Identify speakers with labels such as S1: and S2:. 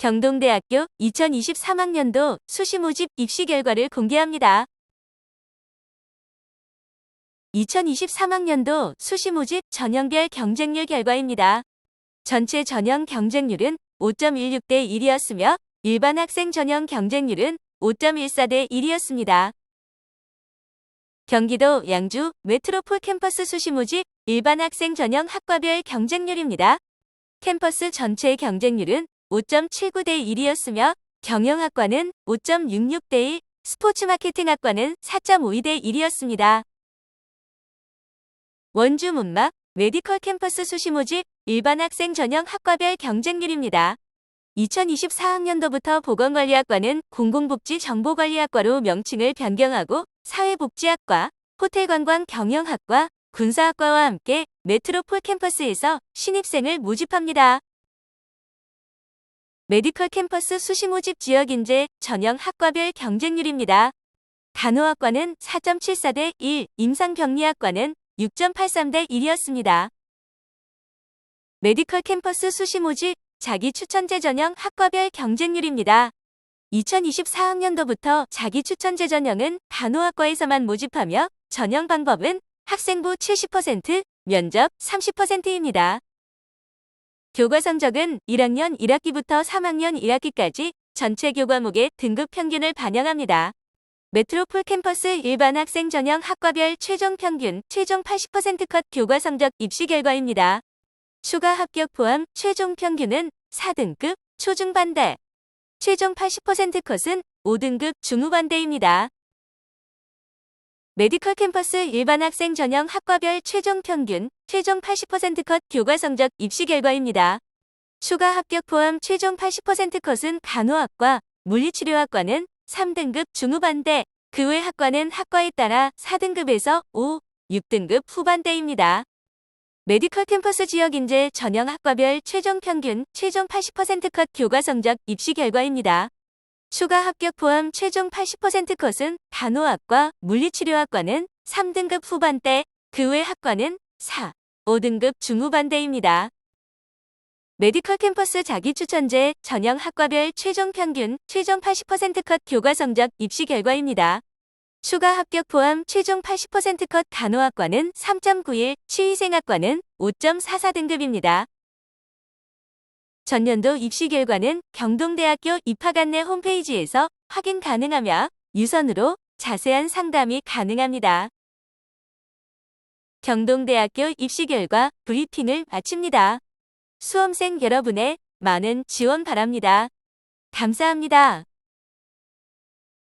S1: 경동대학교 2023학년도 수시 모집 입시 결과를 공개합니다. 2023학년도 수시 모집 전형별 경쟁률 결과입니다. 전체 전형 경쟁률은 5.16대 1이었으며 일반 학생 전형 경쟁률은 5.14대 1이었습니다. 경기도 양주 메트로폴 캠퍼스 수시 모집 일반 학생 전형 학과별 경쟁률입니다. 캠퍼스 전체 경쟁률은 5.79 대 1이었으며 경영학과는 5.66 대 1, 스포츠 마케팅학과는 4.52 대 1이었습니다. 원주 문막 메디컬 캠퍼스 수시 모집 일반 학생 전형 학과별 경쟁률입니다. 2024학년도부터 보건관리학과는 공공복지정보관리학과로 명칭을 변경하고 사회복지학과, 호텔관광 경영학과, 군사학과와 함께 메트로폴 캠퍼스에서 신입생을 모집합니다. 메디컬 캠퍼스 수시 모집 지역 인재 전형 학과별 경쟁률입니다. 간호학과는 4.74 대 1, 임상병리학과는 6.83 대 1이었습니다. 메디컬 캠퍼스 수시 모집 자기 추천제 전형 학과별 경쟁률입니다. 2024학년도부터 자기 추천제 전형은 간호학과에서만 모집하며 전형 방법은 학생부 70%, 면접 30%입니다. 교과 성적은 1학년 1학기부터 3학년 1학기까지 전체 교과목의 등급 평균을 반영합니다. 메트로폴 캠퍼스 일반 학생 전형 학과별 최종 평균 최종 80%컷 교과 성적 입시 결과입니다. 추가 합격 포함 최종 평균은 4등급 초중반대, 최종 80%컷은 5등급 중후반대입니다. 메디컬 캠퍼스 일반 학생 전형 학과별 최종 평균, 최종 80%컷 교과 성적 입시 결과입니다. 추가 합격 포함 최종 80%컷은 간호학과, 물리치료학과는 3등급 중후반대, 그 외 학과는 학과에 따라 4등급에서 5, 6등급 후반대입니다. 메디컬 캠퍼스 지역 인재 전형 학과별 최종 평균, 최종 80%컷 교과 성적 입시 결과입니다. 추가 합격 포함 최종 80%컷은 간호학과, 물리치료학과는 3등급 후반대, 그 외 학과는 4, 5등급 중후반대입니다. 메디컬 캠퍼스 자기추천제 전형 학과별 최종 평균, 최종 80%컷 교과 성적 입시 결과입니다. 추가 합격 포함 최종 80%컷 간호학과는 3.91, 치의생학과는 5.44등급입니다. 전년도 입시 결과는 경동대학교 입학 안내 홈페이지에서 확인 가능하며 유선으로 자세한 상담이 가능합니다. 경동대학교 입시 결과 브리핑을 마칩니다. 수험생 여러분의 많은 지원 바랍니다. 감사합니다.